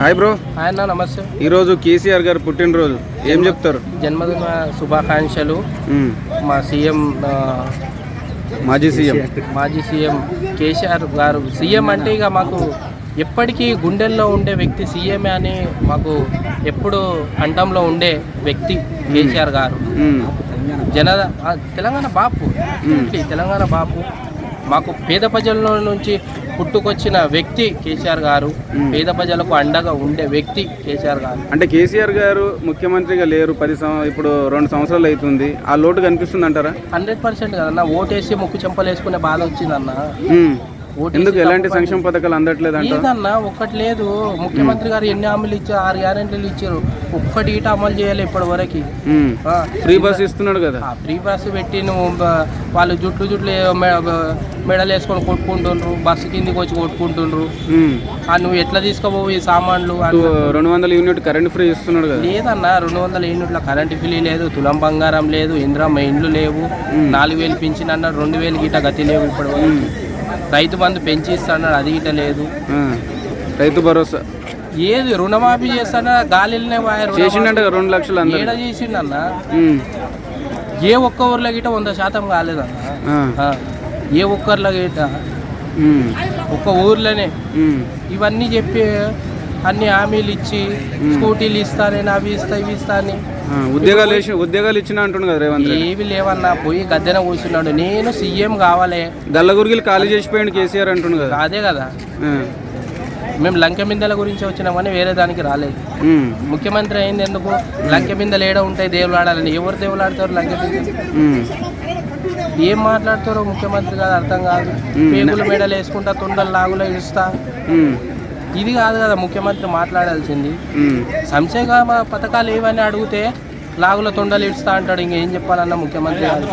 Hi bro ఆయన నమస్తే. ఈరోజు కేసీఆర్ గారు పుట్టినరోజు. ఏం చెప్తారు? జన్మదిన శుభాకాంక్షలు. మా సీఎం మాజీ సీఎం. మాజీ సీఎం కేసీఆర్ గారు. సీఎం అంటే ఇక మాకు ఎప్పటికీ గుండెల్లో ఉండే వ్యక్తి సీఎమే అని మాకు ఎప్పుడు కంఠంలో ఉండే వ్యక్తి కేసీఆర్ గారు. జన తెలంగాణ బాపు. తెలంగాణ బాపు? మాకు పేద ప్రజల నుంచి పుట్టుకొచ్చిన వ్యక్తి కేసీఆర్ గారు పేద ప్రజలకు అండగా ఉండే వ్యక్తి కేసీఆర్ గారు. అంటే కేసీఆర్ గారు ముఖ్యమంత్రిగా లేరు పది ఇప్పుడు రెండు సంవత్సరాలు అవుతుంది. ఆ లోటు కనిపిస్తుంది అంటారా హండ్రెడ్ పర్సెంట్ కదన్న ఓటేసి ముక్కు చెంపలు వేసుకునే బాధ వచ్చిందన్న. ఎందుకు ఎలాంటి సంక్షేమ పథకాలు అందట్లేదు అంట లేదన్నా ఒక్కటి లేదు. ముఖ్యమంత్రి గారు ఎన్ని హామీలు ఇచ్చారు? ఆరు గ్యారెంటీలు ఇచ్చారు. ఒక్కటి ఇట అమలు చేయాలి ఇప్పటి వరకు ఫ్రీ బస్ ఇస్తున్నాడు కదా. ఫ్రీ బస్ పెట్టి వాళ్ళు జుట్లు జుట్లు మెడలు వేసుకొని కొట్టుకుంటుండ్రు. బస్సు కిందికి వచ్చి కొట్టుకుంటుండ్రు. నువ్వు ఎట్లా తీసుకోపోవు ఈ సామాన్లు? రెండు వందల యూనిట్ కరెంట్ ఫ్రీ ఇస్తున్నాడు కదా. లేదన్నా రెండు వందల యూనిట్ల కరెంటు బిల్లు లేదు. తులం బంగారం లేదు. ఇంద్రమ్మ ఇండ్లు లేవు. నాలుగు వేలు పెంచిన రెండు వేలు గిట గతి లేవు వరకు రైతు బంధు పెంచి ఇస్తాడు అది గిట లేదు. రైతు భరోసా ఏది రుణమాఫీ చేస్తాడా. చేసిండంట కదా రెండు లక్షలు ఏడ చేసిండన్న. ఏ ఒక్క ఊర్లో గిట వంద శాతం కాలేదన్న ఏ ఒక్కర్లో గిట. ఒక్క ఊర్లోనే. ఇవన్నీ చెప్పి అన్ని హామీలు ఇచ్చి స్కూటీలు ఇస్తా నేను అవి ఇస్తా ఇవి ఇస్తా అని. ఉద్యోగాలు ఉద్యోగాలు ఇచ్చిన అంటుండు కదా రేవంత్ ఏవి లేవన్నా పోయి గద్దెన కూర్చున్నాడు. నేను సీఎం కావాలి. గల్లగురిగిలు ఖాళీ చేసిపోయాడు కేసీఆర్ అంటుండు కదా. అదే కదా. మేము లంకె మిందల గురించి వచ్చినాం కానీ వేరే దానికి రాలేదు. ముఖ్యమంత్రి అయింది ఎందుకు? లంకె మిందలు ఏడ ఉంటాయి దేవుళ్ళు ఆడాలని? ఎవరు దేవుళ్ళు ఆడతారు లంకె మ్మ్. ఏం మాట్లాడతారో ముఖ్యమంత్రి కాదు అర్థం కాదు. పేగులు మెడలు వేసుకుంటా తుండలు లాగులో ఇస్తా. ఇది కాదు కదా ముఖ్యమంత్రి మాట్లాడాల్సింది. సంక్షేమ పథకాలు ఏవని అడిగితే లాగుల తొండలు ఇస్తా అంటాడు ఇంకేం చెప్పాలన్న ముఖ్యమంత్రి గారు?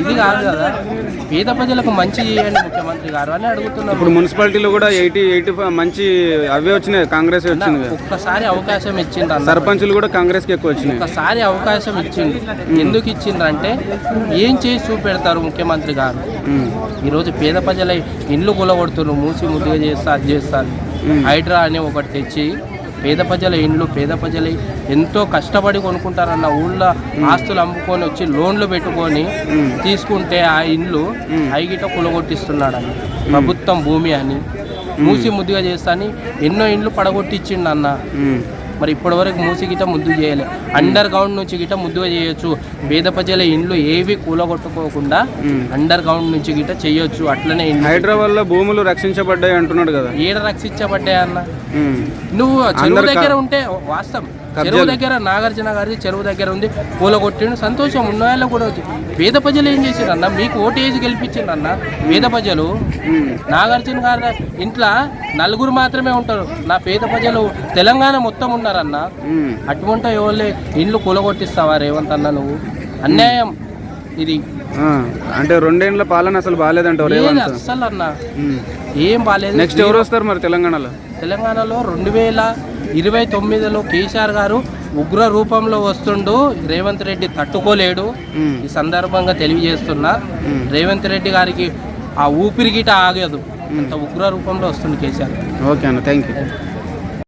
ఇది కాదు కదా. పేద ప్రజలకు మంచి చేయండి ముఖ్యమంత్రి గారు అని అడుగుతున్నాం ఇప్పుడు మున్సిపాలిటీలో కూడా ఎయిటీ ఎయిటీ ఫైవ్ మంచి అవే వచ్చినాయి కాంగ్రెస్ వచ్చింది ఒక్కసారి అవకాశం అన్న. సర్పంచులు కూడా కాంగ్రెస్కి ఎక్కువ వచ్చినాయి. ఒక్కసారి అవకాశం ఇచ్చిండు. ఎందుకు ఇచ్చిండ్రంటే ఏం చేసి చూపెడతారు ముఖ్యమంత్రి గారు. ఈరోజు పేద ప్రజల ఇండ్లు కూలగొడుతున్నారు మూసి ముద్దుగా చేస్తా అది చేస్తారు హైడ్రా అని ఒకటి తెచ్చి పేద ప్రజల ఇండ్లు పేద ప్రజలు ఎంతో కష్టపడి కొనుక్కుంటారన్న ఊళ్ళో ఆస్తులు అమ్ముకొని వచ్చి లోన్లు పెట్టుకొని తీసుకుంటే ఆ ఇండ్లు ఐగిట కూలగొట్టిస్తున్నాడని. ప్రభుత్వం భూమి అని. మూసి ముద్దుగా చేస్తా అని ఎన్నో ఇండ్లు పడగొట్టించిండు అన్న. మరి ఇప్పటివరకు మూసి గిట ముద్దు చేయలే. అండర్ గ్రౌండ్ నుంచి గిట ముద్దుగా చేయొచ్చు. పేద ప్రజల ఇండ్లు ఏవి కూలగొట్టుకోకుండా అండర్ గ్రౌండ్ నుంచి గిట చేయొచ్చు. అట్లనే హైడ్రా వల్ల భూములు రక్షించబడ్డాయి అంటున్నాడు కదా. ఏడ రక్షించబడ్డాయి అన్న. నువ్వు చెరువు దగ్గర ఉంటే వాస్తవం. చెరువు దగ్గర నాగార్జున గారి చెరువు దగ్గర ఉంది. కూలగొట్టిండు సంతోషం ఉన్న వాళ్ళు కూడా పేద ప్రజలు ఏం చేసిండ్రు అన్న మీకు ఓటు వేసి అన్న పేద ప్రజలు. నాగార్జున గారి ఇంట్లో నలుగురు మాత్రమే ఉంటారు. నా పేద ప్రజలు తెలంగాణ మొత్తం ఉన్నారన్న. అటువంటి ఎవరు ఇండ్లు కూలగొట్టిస్తావా రేవంత్ అన్న నువ్వు? అన్యాయం. ఇది. అంటే రెండేండ్ల పాలన అసలు బాగాలేదంటావు రేవంత్. అస్సలు అన్న. ఏం బాలేదు. నెక్స్ట్ ఎవరు వస్తారు మరి తెలంగాణలో? తెలంగాణలో రెండు వేల ఇరవై తొమ్మిదిలో కేసీఆర్ గారు ఉగ్ర రూపంలో వస్తుండు. రేవంత్ రెడ్డి తట్టుకోలేడు. ఈ సందర్భంగా తెలియజేస్తున్నా. రేవంత్ రెడ్డి గారికి ఆ ఊపిరి గిట ఆగదు అంత ఉగ్ర రూపంలో వస్తుంది కేసీఆర్ ఓకే అన్న థ్యాంక్ యూ